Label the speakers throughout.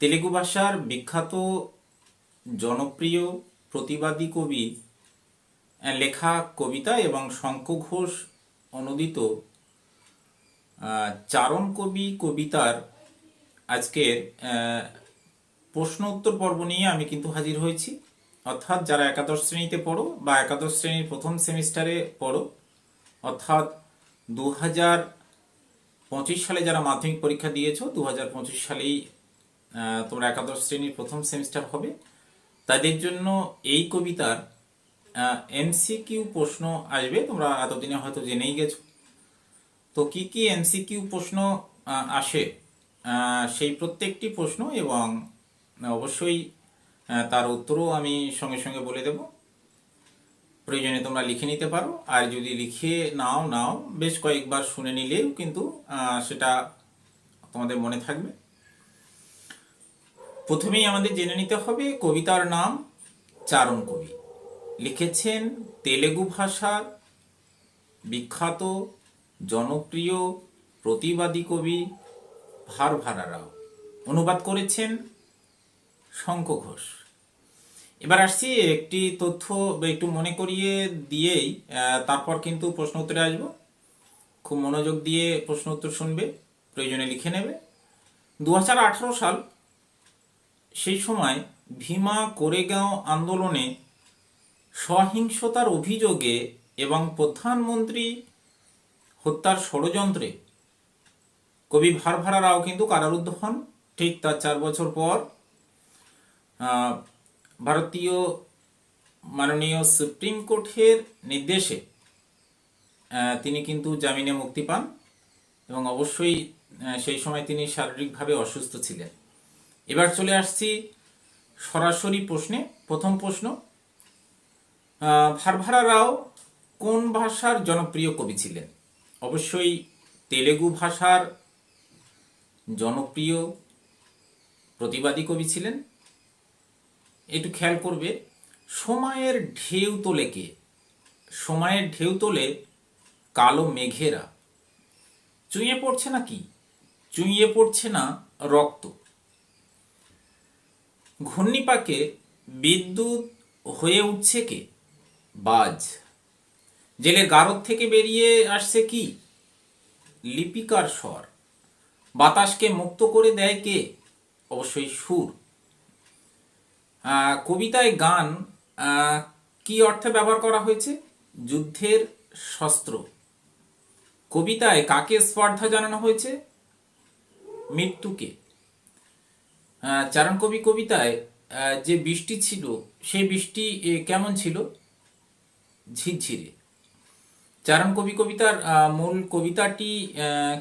Speaker 1: তেলেগু ভাষার বিখ্যাত জনপ্রিয় প্রতিবাদী কবি লেখা কবিতা এবং শঙ্খ ঘোষ অনুদিত চারণ কবি কবিতার আজকের প্রশ্ন উত্তর পর্ব নিয়ে আমি কিন্তু হাজির হয়েছি। অর্থাৎ যারা একাদশ শ্রেণীতে পড়ো বা একাদশ শ্রেণির প্রথম সেমিস্টারে পড়ো, অর্থাৎ দু হাজার পঁচিশ সালে যারা মাধ্যমিক পরীক্ষা দিয়েছ দু হাজার পঁচিশ সালেই তোমরা একাদশ শ্রেণির প্রথম সেমিস্টার হবে। তাদের জন্য এই কবিতার এমসিকিউ প্রশ্ন আসবে। তোমরা এতদিনে হয়তো জেনেই গেছো। তো কি কি এমসিকিউ প্রশ্ন আসে? সেই প্রত্যেকটি প্রশ্ন এবং অবশ্যই তার উত্তরও আমি সঙ্গে সঙ্গে বলে দেব। প্রয়োজনে তোমরা লিখে নিতে পারো। আর যদি লিখে নাও নাও, বেশ কয়েকবার শুনে নিলেও কিন্তু সেটা তোমাদের মনে থাকবে। প্রথমেই আমাদের জেনে নিতে হবে কবিতার নাম চারণ কবি। লিখেছেন তেলেগু ভাষার বিখ্যাত, জনপ্রিয়, প্রতিবাদী কবি ভারভারা রাও। অনুবাদ করেছেন শঙ্খ ঘোষ। এবার আসছি একটি তথ্য একটু মনে করিয়ে দিয়েই তারপর কিন্তু প্রশ্ন উত্তরে আসব। খুব মনোযোগ দিয়ে প্রশ্ন উত্তর শুনবে, প্রয়োজনে লিখে নেবে। দু হাজার আঠারো সাল সেই সময় ভীমা কোরেগাঁও আন্দোলনে সহিংসতার অভিযোগে এবং প্রধানমন্ত্রী হত্যার ষড়যন্ত্রে কবি ভারভারা রাও কিন্তু কারারুদ্ধ হন। ঠিক তার চার বছর পর ভারতীয় মাননীয় সুপ্রিম কোর্টের নির্দেশে তিনি কিন্তু জামিনে মুক্তি পান এবং অবশ্যই সেই সময় তিনি শারীরিকভাবে অসুস্থ ছিলেন। এবার চলে আসছি সরাসরি প্রশ্নে। প্রথম প্রশ্ন ভারভারা রাও কোন ভাষার জনপ্রিয় কবি ছিলেন? অবশ্যই তেলেগু ভাষার জনপ্রিয় প্রতিবাদী কবি ছিলেন। একটু খেয়াল করবে, সময়ের ঢেউ তোলে কে? সময়ের ঢেউ তোলে কালো মেঘেরা। চুইয়ে পড়ছে না কি? চুইয়ে পড়ছে না রক্ত। ঘূর্ণিপাকে বিদ্যুৎ হয়ে উঠছে কে? বাজ। জেলের গারদ থেকে বেরিয়ে আসছে কি? লিপিকার স্বর। বাতাসকে মুক্ত করে দেয় কে? অবশ্যই সুর। কবিতায় গান কি অর্থে ব্যবহার করা হয়েছে? যুদ্ধের শস্ত্র। কবিতায় কাকে স্পর্ধা জানানো হয়েছে? মৃত্যুকে। চারণ কবি কবিতায় যে বৃষ্টি ছিল, সেই বৃষ্টি কেমন ছিল? ঝিরঝিরে। চারণ কবি কবিতার মূল কবিতাটি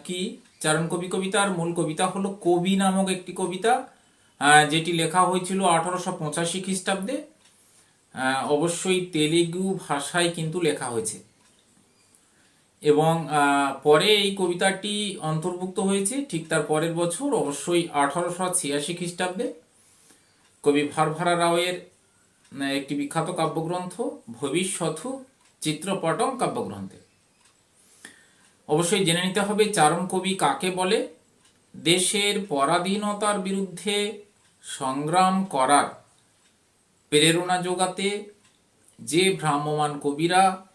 Speaker 1: কি? চারণ কবি কবিতার মূল কবিতা হলো কবি নামক একটি কবিতা যেটি লেখা হয়েছিল আঠারোশো পঁচাশি খ্রিস্টাব্দে। অবশ্যই তেলেগু ভাষায় কিন্তু লেখা হয়েছে। এবং পরে এই কবিতাটি অন্তর্ভুক্ত হয়েছে ঠিক তার পরের বছর, অবশ্যই আঠারোশো ছিয়াশি খ্রিস্টাব্দে। কবি ভারভারা রাওয়ের একটি বিখ্যাত কাব্যগ্রন্থ ভবিষ্যথু চিত্রপটম কাব্যগ্রন্থে। অবশ্যই জেনে নিতে হবে চারণ কবি কাকে বলে? দেশের পরাধীনতার বিরুদ্ধে সংগ্রাম করার প্রেরণা যোগাতে যে ভ্রাম্যমান কবিরা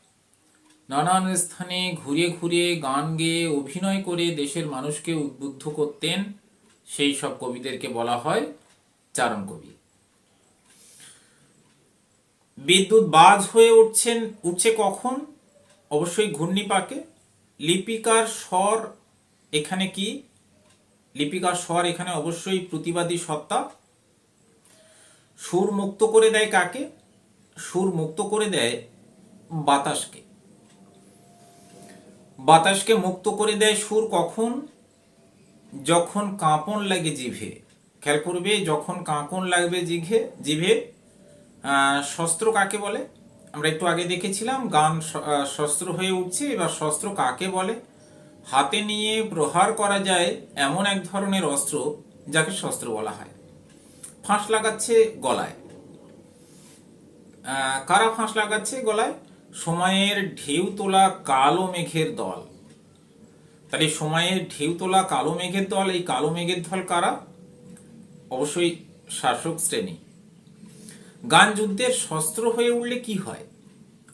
Speaker 1: নানান স্থানে ঘুরে ঘুরে গান গেয়ে অভিনয় করে দেশের মানুষকে উদ্বুদ্ধ করতেন, সেই সব কবিদেরকে বলা হয় চারণ কবি। বিদ্যুৎ বাজ হয়ে উঠছেন, উঠছে কখন? অবশ্যই ঘূর্ণিপাকে। লিপিকার স্বর এখানে কি? লিপিকার স্বর এখানে অবশ্যই প্রতিবাদী সত্তা। সুর মুক্ত করে দেয় কাকে? সুর মুক্ত করে দেয় বাতাসকে। বাতাসকে মুক্ত করে দেয় সুর কখন? যখন কাঁপন লাগে জিভে। খেয়াল করবে, যখন কাঁপন লাগবে জিঘে জিভে শস্ত্র কাকে বলে? আমরা একটু আগে দেখেছিলাম, গান শস্ত্র হয়ে উঠছে, এবার শস্ত্র কাকে বলে? হাতে নিয়ে প্রহার করা যায় এমন এক ধরনের অস্ত্র যাকে শস্ত্র বলা হয়। ফাঁস লাগাচ্ছে গলায়। কারা ফাঁস লাগাচ্ছে গলায়? সময়ের ঢেউ তোলা কালো মেঘের দল। তাহলে সময়ের ঢেউ তোলা কালো মেঘের দল এই কালো মেঘের দল কারা? অবশ্যই শাসক শ্রেণি। গান যুদ্ধের শস্ত্র হয়ে উঠলে কি হয়?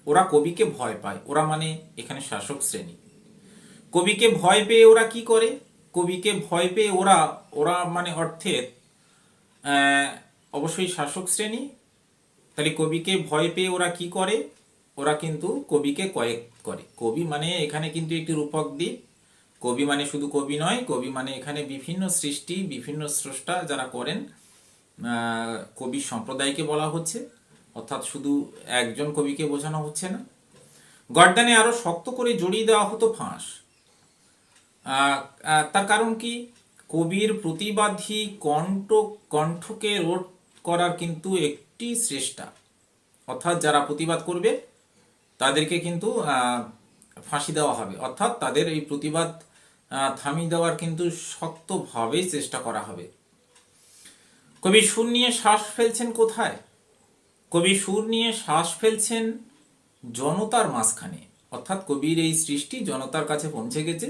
Speaker 1: ওরা কবিকে ভয় পায় ওরা মানে এখানে শাসক শ্রেণি। কবিকে ভয় পেয়ে ওরা কি করে? কবিকে ভয় পেয়ে ওরা ওরা মানে অর্থের আহ, অবশ্যই শাসক শ্রেণি। তাহলে কবিকে ভয় পেয়ে ওরা কি করে? ওরা কিন্তু কবিকে কয়েক করে। কবি মানে এখানে কিন্তু একটি রূপক দ্বীপ। কবি মানে শুধু কবি নয়, কবি মানে এখানে বিভিন্ন সৃষ্টি, বিভিন্ন স্রষ্টা যারা করেন কবি সম্প্রদায়কে বলা হচ্ছে। অর্থাৎ শুধু একজন কবিকে বোঝানো হচ্ছে না। গর্দানে আরও শক্ত করে জড়িয়ে দেওয়া হতো ফাঁস। তার কারণ কি? কবির প্রতিবাদী কণ্ঠ, কণ্ঠকে রোধ করার কিন্তু একটি শ্রেষ্ঠা অর্থাৎ যারা প্রতিবাদ করবে তাদেরকে কিন্তু ফাঁসি দেওয়া হবে। অর্থাৎ তাদের এই প্রতিবাদ থামিয়ে দেওয়ার কিন্তু শক্তভাবেই চেষ্টা করা হবে। কবি সুর নিয়ে শ্বাস ফেলছেন কোথায়? কবি সুর নিয়ে শ্বাস ফেলছেন জনতার মাঝখানে। অর্থাৎ কবির এই সৃষ্টি জনতার কাছে পৌঁছে গেছে।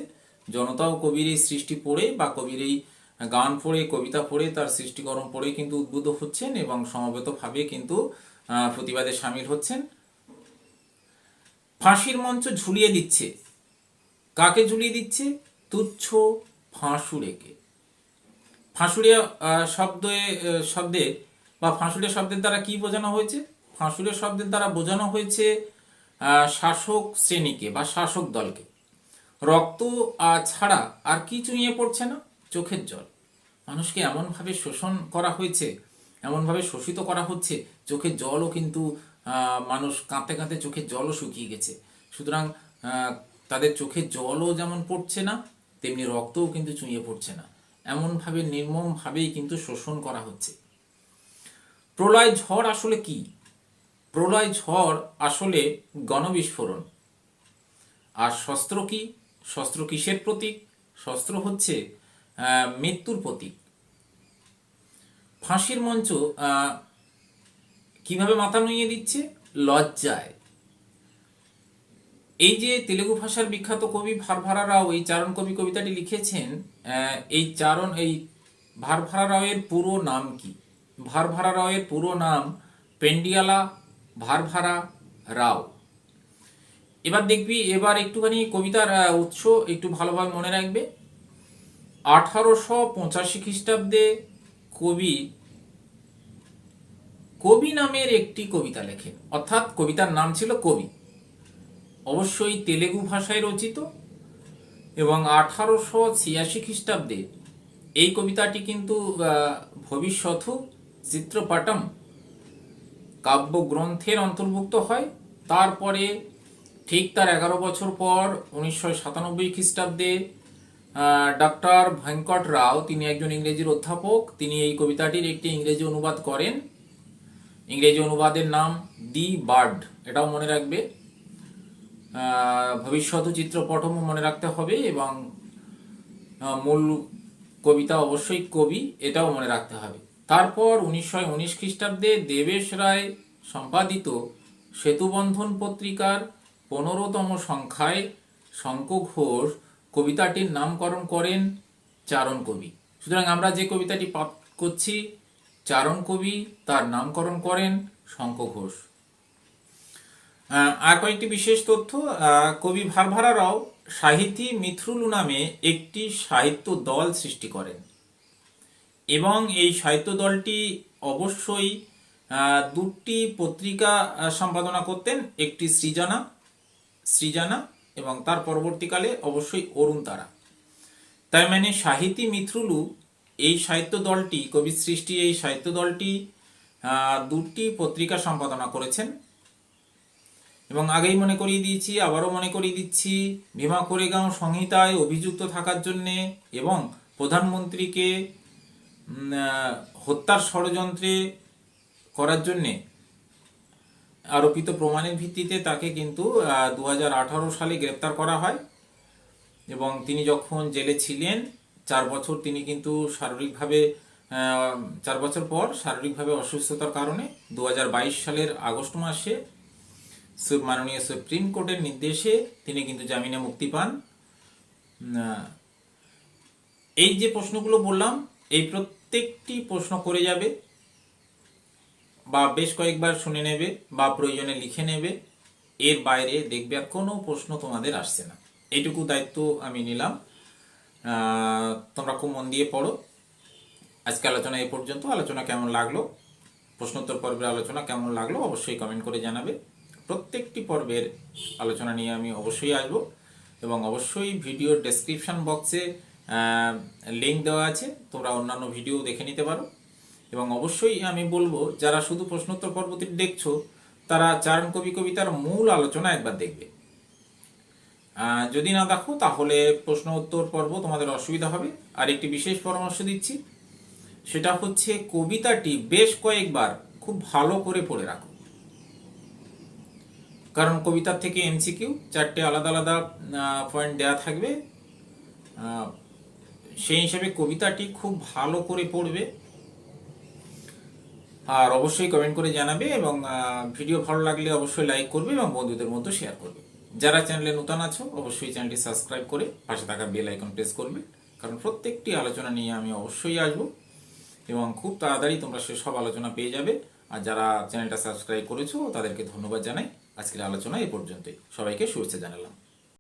Speaker 1: জনতাও কবির এই সৃষ্টি পড়ে বা কবির এই গান পড়ে, কবিতা পড়ে, তার সৃষ্টিকরণ পড়ে কিন্তু উদ্বুদ্ধ হচ্ছেন এবং সমবেতভাবে কিন্তু প্রতিবাদে সামিল হচ্ছেন। ফাঁসির মঞ্চ ঝুলিয়ে দিচ্ছে। কাকে ঝুলিয়ে দিচ্ছে? তুচ্ছ ফাঁসুড়েকে ফাঁসুড়িয়া শব্দে শব্দে বা ফাঁসুড়িয়া শব্দের দ্বারা কি বোঝানো হয়েছে? ফাঁসুড়িয়া শব্দের দ্বারা বোঝানো হয়েছে শাসক শ্রেণীকে বা শাসক দলকে। রক্ত ছাড়া আর কি চুইয়ে পড়ছে না? চোখের জল। মানুষকে এমনভাবে শোষণ করা হয়েছে, এমনভাবে শোষিত করা হচ্ছে, চোখের জলও কিন্তু মানুষ কাঁদতে কাঁদতে চোখের জলও শুকিয়ে গেছে। সুতরাং তাদের চোখের জলও যেমন পড়ছে না, তেমনি রক্তও কিন্তু চুঁয়ে পড়ছে না। এমনভাবে, নির্মমভাবেই কিন্তু শোষণ করা হচ্ছে। প্রলয় ঝড় আসলে কি? প্রলয় ঝড় আসলে গণবিস্ফোরণ। আর শস্ত্র কি? শস্ত্র কিসের প্রতীক? শস্ত্র হচ্ছে মৃত্যুর প্রতীক। ফাঁসির মঞ্চ কীভাবে মাথা নুইয়ে দিচ্ছে? লজ্জায়। এই যে তেলেগু ভাষার বিখ্যাত কবি ভারভারা রাও, এই চারণ কবি কবিতাটি লিখেছেন এই চারণ, এই ভারভারা রাওয়ের পুরো নাম কি? ভারভারা রাওয়ের পুরো নাম পেন্ডিয়ালা ভারভারা রাও। এবার দেখবি, এবার একটুখানি কবিতার উৎস একটু ভালোভাবে মনে রাখবে। আঠারোশো পঁচাশি খ্রিস্টাব্দে কবি কবি নামের একটি কবিতা লেখেন। অর্থাৎ কবিতার নাম ছিল কবি। অবশ্যই তেলেগু ভাষায় রচিত এবং আঠারোশো ছিয়াশি খ্রিস্টাব্দে এই কবিতাটি কিন্তু আহ, ভবিষ্যৎ চিত্রপাটম কাব্যগ্রন্থের অন্তর্ভুক্ত হয়। তারপরে ঠিক তার এগারো বছর পর উনিশশো সাতানব্বই খ্রিস্টাব্দে ডক্টর ভেঙ্কট রাও তিনি একজন ইংরেজির অধ্যাপক তিনি এই কবিতাটির একটি ইংরেজি অনুবাদ করেন। ইংরেজি অনুবাদের নাম দি বার্ড। এটাও মনে রাখবে। ভবিষ্যৎ চিত্রপটমও মনে রাখতে হবে এবং মূল কবিতা অবশ্যই কবি, এটাও মনে রাখতে হবে। তারপর উনিশশো উনিশ খ্রিস্টাব্দে দেবেশ রায় সম্পাদিত সেতুবন্ধন পত্রিকার পনেরোতম সংখ্যায় শঙ্খ ঘোষ কবিতাটির নামকরণ করেন চারণ কবি। সুতরাং আমরা যে কবিতাটি পাঠ করছি চারণ কবি তার নামকরণ করেন শঙ্খ ঘোষ। আর কয়েকটি বিশেষ তথ্য কবি ভারভারা রাও সাহিত্যী মিথ্রুলু নামে একটি সাহিত্য দল সৃষ্টি করেন। এবং এই সাহিত্য দলটি অবশ্যই দুটি পত্রিকা সম্পাদনা করতেন, একটি সৃজনা সৃজনা এবং তার পরবর্তীকালে অবশ্যই অরুণ তারা। তাই মানে সাহিত্যী মিথ্রুলু এই সাহিত্য দলটি, কবি সৃষ্টি এই সাহিত্য দলটি দুটি পত্রিকা সম্পাদনা করেছেন। এবং আগেই মনে করিয়ে দিয়েছি, আবারও মনে করিয়ে দিচ্ছি, ভীমা কোরেগাঁও সংহিতায় অভিযুক্ত থাকার জন্যে এবং প্রধানমন্ত্রীকে হত্যার ষড়যন্ত্রে করার জন্যে আরোপিত প্রমাণের ভিত্তিতে তাকে কিন্তু দু হাজার আঠারো সালে গ্রেপ্তার করা হয়। এবং তিনি যখন জেলে ছিলেন চার বছর তিনি কিন্তু শারীরিকভাবে চার বছর পর শারীরিকভাবে অসুস্থতার কারণে দু হাজার বাইশ সালের আগস্ট মাসে মাননীয় সুপ্রিম কোর্টের নির্দেশে তিনি কিন্তু জামিনে মুক্তি পান। এই যে প্রশ্নগুলো বললাম, এই প্রত্যেকটি প্রশ্ন করে যাবে বা বেশ কয়েকবার শুনে নেবে বা প্রয়োজনে লিখে নেবে, এর বাইরে দেখবে আর কোনো প্রশ্ন তোমাদের আসছে না। এইটুকু দায়িত্ব আমি নিলাম। তোমরা খুব মন দিয়ে পড়ো। আজকে আলোচনা এই পর্যন্ত। আলোচনা কেমন লাগল? প্রশ্নোত্তর পর্বের আলোচনা কেমন লাগল অবশ্যই কমেন্ট করে জানাবে। প্রত্যেকটি পর্বের আলোচনা নিয়ে আমি অবশ্যই আসব এবং অবশ্যই ভিডিওর ডেসক্রিপশন বক্সে লিঙ্ক দেওয়া আছে। তোমরা অন্যান্য ভিডিও দেখে নিতে পারো। এবং অবশ্যই আমি বলব, যারা শুধু প্রশ্নোত্তর পর্বটি দেখছ, তারা চারণ কবি কবিতার মূল আলোচনা একবার দেখবে। যদি না দেখো, তাহলে প্রশ্ন উত্তর পর্ব তোমাদের অসুবিধা হবে। আর একটি বিশেষ পরামর্শ দিচ্ছি। সেটা হচ্ছে, কবিতাটি বেশ কয়েকবার খুব ভালো করে পড়ে রাখো। কারণ কবিতার থেকে এমসিকিউ চারটে আলাদা আলাদা পয়েন্ট দেয়া থাকবে। সেই হিসাবে কবিতাটি খুব ভালো করে পড়বে। আর অবশ্যই কমেন্ট করে জানাবে এবং ভিডিও ভালো লাগলে অবশ্যই লাইক করবে এবং বন্ধুদের মধ্যে শেয়ার করবে। যারা চ্যানেলে নতুন আছো, অবশ্যই চ্যানেলটি সাবস্ক্রাইব করে পাশে থাকা বেল আইকন প্রেস করবে। কারণ প্রত্যেকটি আলোচনা নিয়ে আমি অবশ্যই আসব এবং খুব তাড়াতাড়ি তোমরা সে সব আলোচনা পেয়ে যাবে। আর যারা চ্যানেলটা সাবস্ক্রাইব করেছ, তাদেরকে ধন্যবাদ জানাই। আজকের আলোচনা এ পর্যন্তই। সবাইকে শুভেচ্ছা জানালাম।